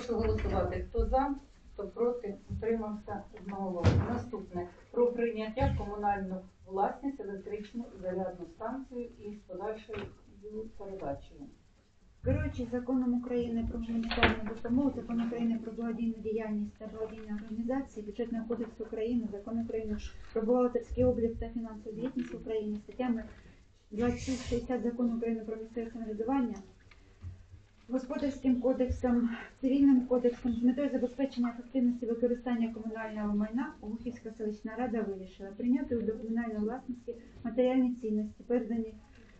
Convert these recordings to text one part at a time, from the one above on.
Прошу голосувати. Хто за, хто проти, утримався одноголосно. Наступне про прийняття комунальну власність електричну зарядну станцію із подальшою передачею. Керуючи законом України про гуманітарну допомогу, закон України про благодійну діяльність та благодійні організації, бюджетного кодексу України, закон України про бухгалтерський облік та фінансову звітність України, статтями 26-60 закону України про місцеве самоврядування, господарським кодексом, цивільним кодексом з метою забезпечення ефективності використання комунального майна Обухівська селищна рада вирішила прийняти до комунальної власності матеріальні цінності, передані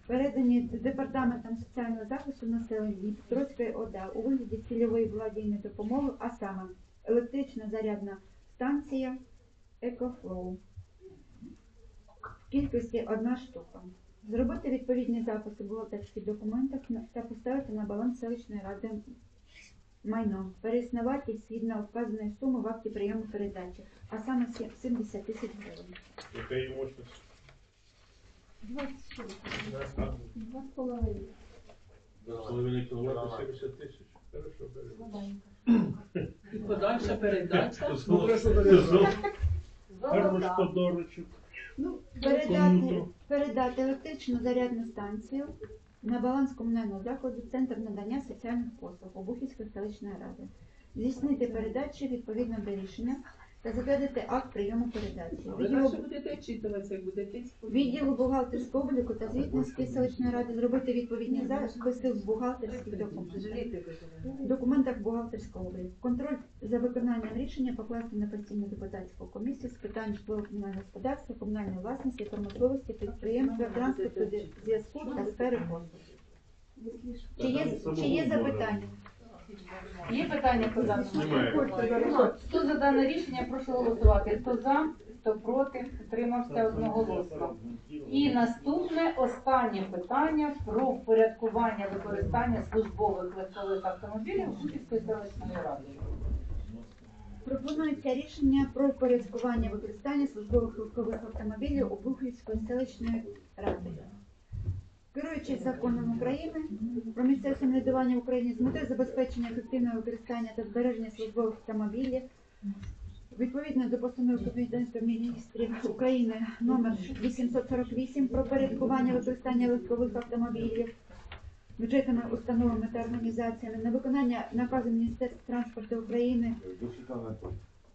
передані департаментом соціального захисту населення Дніпропетровської ОДА у вигляді цільової благодійної допомоги, а саме електрична зарядна станція Екофлоу в кількості одна штука. Зробити відповідні записи в бухгалтерських документах та поставити на баланс селищної ради майно, переіснувати згідно вказаної суми в акті прийому передачі, а саме 70 тисяч гривень. Яка її мощність? Два з половиною. Половина кіловата 70 тисяч. Хорошо, беремо. І подальша передача. Гарно ж подарочок. Ну, передати, передати електричну зарядну станцію на баланс комунального закладу Центр надання соціальних послуг Обухівської селищної ради. Здійснити передачі відповідно до рішення та затвердити акт прийому передачі. Ви Відділу, далі будете вчитуватися, як будете відділу бухгалтерського обліку та звітності селищної ради зробити відповідні записи в бухгалтерських документах. В документах бухгалтерського обліку. Контроль за виконанням рішення покласти на постійну депутатську комісію з питань житлово-комунального господарства, комунальної власності, промисловості, підприємства, транспорту, зв'язку та сфери послуг. Чи є, чи є запитання? Є питання по даному? Немає. Хто за дане рішення, прошу голосувати. Хто за, хто проти, утримався одноголосно. І наступне останнє питання про впорядкування використання службових легкових автомобілів Бутівської селищної ради. Пропонується рішення про впорядкування використання службових легкових автомобілів Обухівської селищної ради. Керуючись законом України про місцеве самоврядування в Україні з метою забезпечення ефективного використання та збереження службових автомобілів, відповідно до постанови Кабінету міністрів України номер 848 про порядкування використання легкових автомобілів бюджетними установами та організаціями на виконання наказу Міністерства транспорту України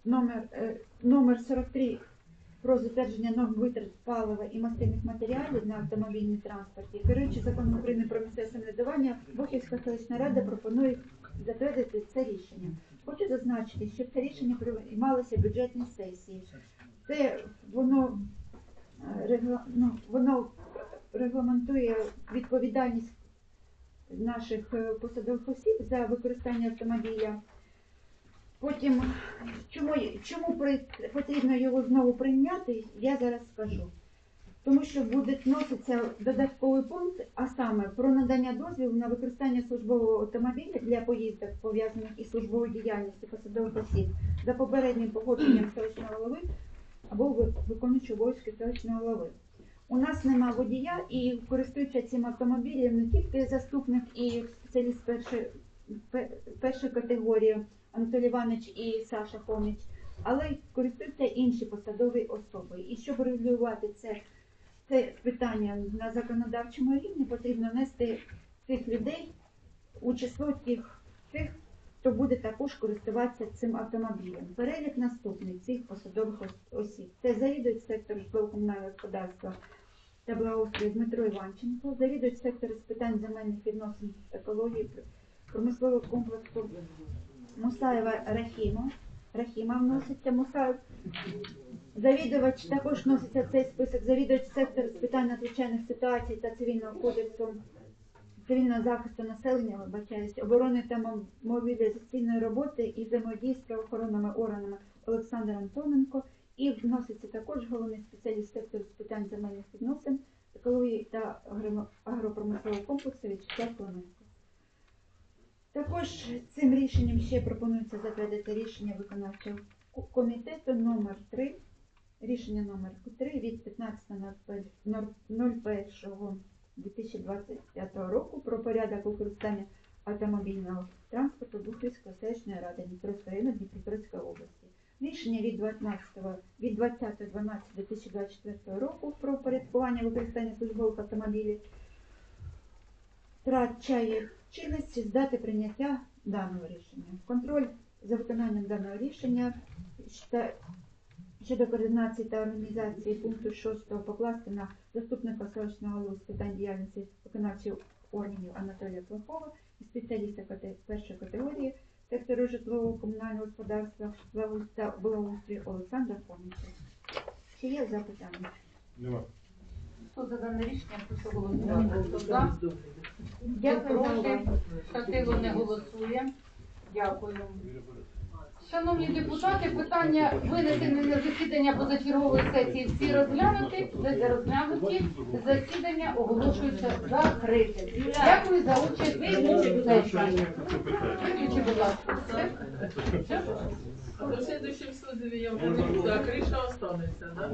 номер, е, номер 43 про затвердження норм витрат палива і мастильних матеріалів на автомобільний транспорт. І керуючи законом України про місцеве самоврядування, Бухівська селищна рада пропонує затвердити це рішення. Хочу зазначити, що це рішення приймалося в бюджетній сесії. Це воно, е, ну, воно регламентує відповідальність наших е, посадових осіб за використання автомобіля. Потім, чому, чому потрібно його знову прийняти, я зараз скажу. Тому що буде вноситься додатковий пункт, а саме про надання дозволу на використання службового автомобіля для поїздок, пов'язаних із службовою діяльністю посадових осіб за попереднім погодженням селищного голови або ви- виконуючого обов'язки селищного голови. У нас нема водія і користуються цим автомобілем не тільки заступник і спеціаліст першої, першої категорії Анатолій Іванович і Саша Хоміч, але й користуються інші посадові особи. І щоб регулювати це, це питання на законодавчому рівні, потрібно нести цих людей у число тих, тих, хто буде також користуватися цим автомобілем. Перелік наступний цих посадових осіб. Це завідують сектор житлово-комунального господарства та благоустрою Дмитро Іванченко, завідують сектор з питань земельних відносин, екології, промислового комплексу Мусаєва Рахіма. Рахіма вноситься Мусаєв. Завідувач також вноситься цей список. Завідувач сектор з питань надзвичайних ситуацій та цивільного кодексу цивільного захисту населення, вибачаюсь, оборони та моб- мобілізаційної роботи і взаємодії з правоохоронними органами Олександр Антоненко. І вноситься також головний спеціаліст сектору з питань земельних відносин, екології та агро- агропромислового комплексу В'ячеслав Клименко. Також цим рішенням ще пропонується затвердити рішення виконавчого комітету номер 3 рішення номер 3 від 15.01.2025 року про порядок використання автомобільного транспорту Бухівської селищної ради Дніпровського району Дніпропетровської області. Рішення від 12 від 20.12.2024 року про упорядкування використання службових автомобілів втрачає чинності з дати прийняття даного рішення. Контроль за виконанням даного рішення щодо координації та організації пункту 6 покласти на заступника селищного голови з питань діяльності виконавчих органів Анатолія Плохова і спеціаліста першої категорії сектору житлового комунального господарства та благоустрою Олександра Фоміча. Чи є запитання? Нема. Хто за дане рішення, прошу голосувати. За проти, увагу. Не голосує. Дякую. Шановні депутати, питання винесені на засідання позачергової сесії всі розглянуті, вже розглянуті. Засідання оголошується закрите. Дякую за участь. Виключи, будь ласка. Все? Все? А до слідчим созиві я буду, а криша останеться, так?